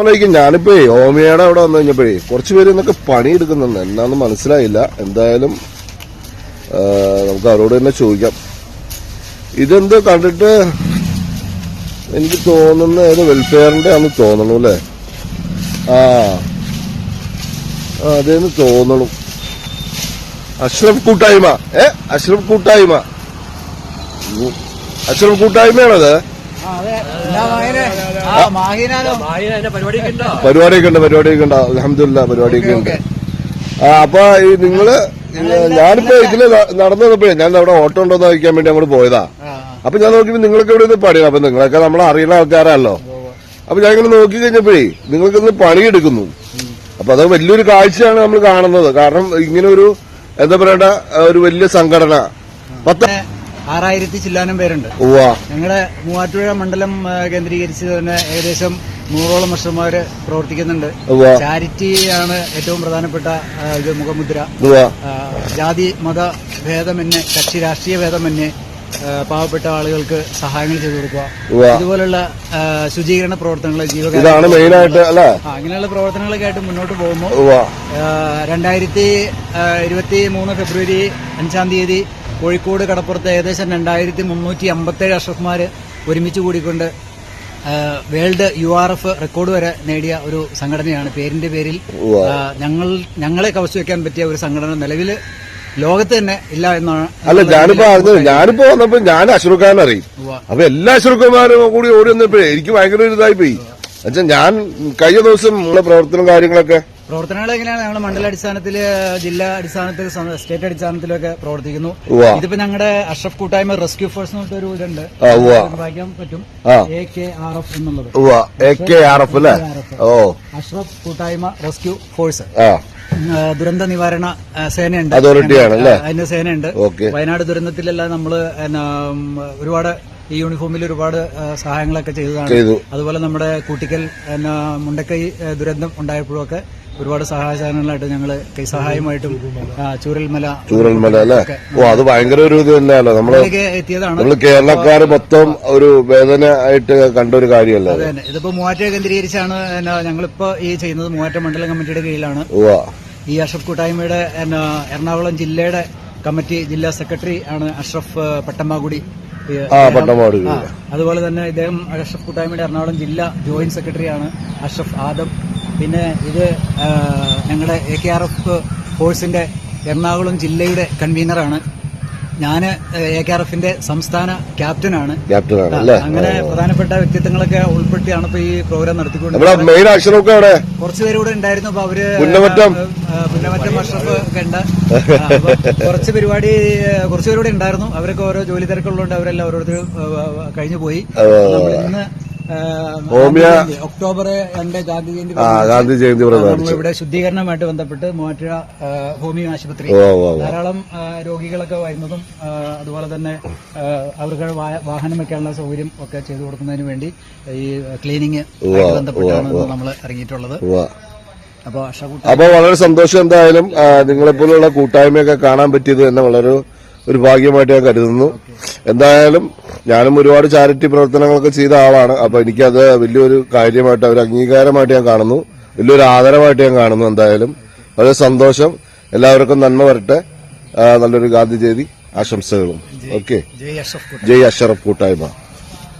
ആലോചിക്കും ഞാനിപ്പോ ഓമിയയുടെ അവിടെ വന്നു കഴിഞ്ഞപ്പോഴേ കുറച്ച് പേര് പണി പണിയെടുക്കുന്നുണ്ട്. എന്നാന്ന് മനസ്സിലായില്ല. എന്തായാലും നമുക്ക് അവരോട് തന്നെ ചോദിക്കാം. ഇതെന്ത് കണ്ടിട്ട് എനിക്ക് തോന്നുന്ന ഏത് വെൽഫെയറിന്റെ ആണെന്ന് തോന്നണു അല്ലേ? ആ അതേന്ന് തോന്നണു. അഷ്റഫ് കൂട്ടായ്മ. ഏ അഷ്റഫ് കൂട്ടായ്മ. അഷ്റഫ് കൂട്ടായ്മയാണത്. പരിപാടിയൊക്കെ ഉണ്ട് പരിപാടിയൊക്കെ ഉണ്ട്. അലഹമില്ല പരിപാടിയൊക്കെ ഉണ്ട്. ആ അപ്പൊ ഈ നിങ്ങൾ ഞാനിപ്പോ ഇതിൽ നടന്നപ്പോഴേ നടന്നു വന്നപ്പോഴേ ഞാൻ അവിടെ ഓട്ടോ ഉണ്ടോ എന്ന് ചോദിക്കാൻ വേണ്ടി അങ്ങോട്ട് പോയതാ. അപ്പൊ ഞാൻ നോക്കിയപ്പോ നിങ്ങൾക്ക് ഇവിടെ ഇത് പണിയാണ് അപ്പൊ നിങ്ങളൊക്കെ നമ്മളെ അറിയുന്ന ആൾക്കാരല്ലോ അപ്പൊ ഞാൻ ഇങ്ങനെ നോക്കി കഴിഞ്ഞപ്പോഴേ നിങ്ങൾക്ക് ഇന്ന് പണിയെടുക്കുന്നു. അപ്പൊ അത് വലിയൊരു കാഴ്ചയാണ് നമ്മൾ കാണുന്നത്. കാരണം ഇങ്ങനെ ഒരു എന്താ പറയണ്ട ഒരു വലിയ സംഘടന. പത്ത് ആറായിരത്തി ചില്ലാനം പേരുണ്ട്. ഞങ്ങളുടെ മൂവാറ്റുപുഴ മണ്ഡലം കേന്ദ്രീകരിച്ച് തന്നെ ഏകദേശം നൂറോളം വർഷന്മാര് പ്രവർത്തിക്കുന്നുണ്ട്. ചാരിറ്റി ആണ് ഏറ്റവും പ്രധാനപ്പെട്ട ഇത് മുഖമുദ്ര. ജാതി മത ഭേദമന്യേ കക്ഷി രാഷ്ട്രീയ ഭേദമന്യേ പാവപ്പെട്ട ആളുകൾക്ക് സഹായങ്ങൾ ചെയ്തു കൊടുക്കുക. ഇതുപോലുള്ള ശുചീകരണ പ്രവർത്തനങ്ങൾ മെയിനായിട്ട് അല്ലേ? അങ്ങനെയുള്ള പ്രവർത്തനങ്ങളൊക്കെ ആയിട്ട് മുന്നോട്ട് പോകുമ്പോൾ രണ്ടായിരത്തി ഇരുപത്തി മൂന്ന് ഫെബ്രുവരി അഞ്ചാം തീയതി കോഴിക്കോട് കടപ്പുറത്ത് ഏകദേശം രണ്ടായിരത്തി മുന്നൂറ്റി അമ്പത്തേഴ് അഷ്റഫ്മാർ ഒരുമിച്ച് കൂടിക്കൊണ്ട് world U R F record വരെ നേടിയ ഒരു സംഘടനയാണ്. പേരിന്റെ പേരിൽ ഞങ്ങൾ ഞങ്ങളെ കവച്ചു വെക്കാൻ പറ്റിയ ഒരു സംഘടന നിലവിൽ ലോകത്ത് തന്നെ ഇല്ല എന്നാണ് അല്ല ഞാനിപ്പോ അറിഞ്ഞത് ഞാനിപ്പോ വന്നപ്പോ ഞാൻ അശ്രുഖാൻ അറിയും. അപ്പൊ എല്ലാ അശ്രുഖന്മാരും കൂടി ഓടി വന്നപ്പോഴേ എനിക്ക് ഭയങ്കര ഒരു ഇതായി പോയി. എന്നുവെച്ചാൽ ഞാൻ കഴിഞ്ഞ ദിവസം ഉള്ള പ്രവർത്തനം കാര്യങ്ങളൊക്കെ പ്രവർത്തനങ്ങൾ എങ്ങനെയാണ്? ഞങ്ങൾ മണ്ഡലാടിസ്ഥാനത്തിൽ ജില്ലാ അടിസ്ഥാനത്തിൽ സ്റ്റേറ്റ് അടിസ്ഥാനത്തിലൊക്കെ പ്രവർത്തിക്കുന്നു. ഇതിപ്പോ ഞങ്ങളുടെ അഷ്റഫ് കൂട്ടായ്മ റെസ്ക്യൂ ഫോഴ്സ് എന്ന് പറഞ്ഞൊരു ഇതുണ്ട്. വായിക്കാൻ പറ്റും. എ കെ ആർ എഫ് എന്നുള്ളത്. ഓ. അഷ്റഫ് കൂട്ടായ്മ റെസ്ക്യൂ ഫോഴ്സ്. ദുരന്ത നിവാരണ സേനയുണ്ട്. അതിന്റെ സേനയുണ്ട്. വയനാട് ദുരന്തത്തിലെല്ലാം നമ്മൾ ഒരുപാട് ഈ യൂണിഫോമിൽ ഒരുപാട് സഹായങ്ങളൊക്കെ ചെയ്തതാണ്. അതുപോലെ നമ്മുടെ കൂട്ടിക്കൽ മുണ്ടക്കൈ ദുരന്തം ഉണ്ടായപ്പോഴൊക്കെ ഒരുപാട് സഹായ സാധനങ്ങളായിട്ട് ഞങ്ങൾ കൈസഹായമായിട്ടും ആ, ചൂരൽമല ചൂരൽമല അല്ലേ? ഓ അത് ഭയങ്കര ഒരു ഇത് തന്നെയല്ലോ? നമ്മൾ എത്തിയതാണ്. നമ്മൾ കേരളക്കാര് മൊത്തം ഒരു വേദന ആയിട്ട് കണ്ട ഒരു കാര്യമല്ലേ അതെ? ഇതിപ്പോ മൂവാറ്റ കേന്ദ്രീകരിച്ചാണ് ഞങ്ങളിപ്പോ ഈ ചെയ്യുന്നത്. മൂവാറ്റ മണ്ഡലം കമ്മിറ്റിയുടെ കീഴിലാണ്. ഈ അഷ്റഫ് കൂട്ടായ്മയുടെ എന്നാ, എറണാകുളം ജില്ലയുടെ കമ്മിറ്റി ജില്ലാ സെക്രട്ടറി ആണ് അഷ്റഫ് പട്ടമ്മാകുടി. അതുപോലെ തന്നെ ഇദ്ദേഹം അഷ്റഫ് കൂട്ടായ്മയുടെ എറണാകുളം ജില്ലാ ജോയിന്റ് സെക്രട്ടറിയാണ് അഷ്റഫ് ആദം. പിന്നെ ഇത് ഞങ്ങളുടെ എ കെ ആർ എഫ് ഫോഴ്സിന്റെ എറണാകുളം ജില്ലയുടെ കൺവീനറാണ് ഞാൻ എ കെ ആർ എഫിന്റെ സംസ്ഥാന ക്യാപ്റ്റനാണ് അങ്ങനെ പ്രധാനപ്പെട്ട വ്യക്തിത്വങ്ങളൊക്കെ ഉൾപ്പെടുത്തിയാണ് ഇപ്പൊ ഈ പ്രോഗ്രാം നടത്തിക്കൊണ്ടിരിക്കുന്നത്. കുറച്ചു മെയിൻ അക്ഷരമൊക്കെ അവിടെ. കുറച്ച് പേര് ഇവിടെ ഉണ്ടായിരുന്നു അപ്പൊ അവർ പുന്നമറ്റം. അഷ്റഫ് ഒക്കെ ഉണ്ട്. കുറച്ച് പരിപാടി കുറച്ചു പേരൂടെ ഉണ്ടായിരുന്നു. അവരൊക്കെ ഓരോ ജോലി തിരക്കുള്ളതുകൊണ്ട് അവരെല്ലാം ഓരോരുത്തരും കഴിഞ്ഞു പോയി. ഇന്ന് ഹോമിയ ഒക്ടോബർ രണ്ട് ഗാന്ധി ജയന്തി ഗാന്ധി ജയന്തി ഇവിടെ ശുദ്ധീകരണവുമായിട്ട് ബന്ധപ്പെട്ട് മൂവാറ്റുപുഴ ആ, ഹോമിയോ ആശുപത്രി. ധാരാളം രോഗികളൊക്കെ വരുന്നതും അതുപോലെ തന്നെ അവർക്ക് വാഹനം വെക്കാനുള്ള സൗകര്യം ഒക്കെ ചെയ്തു കൊടുക്കുന്നതിന് വേണ്ടി ഈ ക്ലീനിങ് ബന്ധപ്പെട്ടാണ് നമ്മൾ ഇറങ്ങിയിട്ടുള്ളത്. അപ്പൊ വളരെ സന്തോഷം എന്തായാലും നിങ്ങളെപ്പോലുള്ള കൂട്ടായ്മയൊക്കെ കാണാൻ പറ്റിയത് തന്നെ വളരെ ഒരു ഭാഗ്യമായിട്ട് ഞാൻ കരുതുന്നു. എന്തായാലും ഞാനും ഒരുപാട് ചാരിറ്റി പ്രവർത്തനങ്ങളൊക്കെ ചെയ്ത ആളാണ്. അപ്പൊ എനിക്കത് വലിയൊരു കാര്യമായിട്ട് അവർ അംഗീകാരമായിട്ട് ഞാൻ കാണുന്നു. വലിയൊരു ആദരമായിട്ട് ഞാൻ കാണുന്നു എന്തായാലും. വളരെ സന്തോഷം. എല്ലാവർക്കും നന്മ വരട്ടെ. നല്ലൊരു ഗാന്ധി ജയന്തി ആശംസകളും ഓക്കെ. ജയ് അഷറഫ് കൂട്ടായ്മ.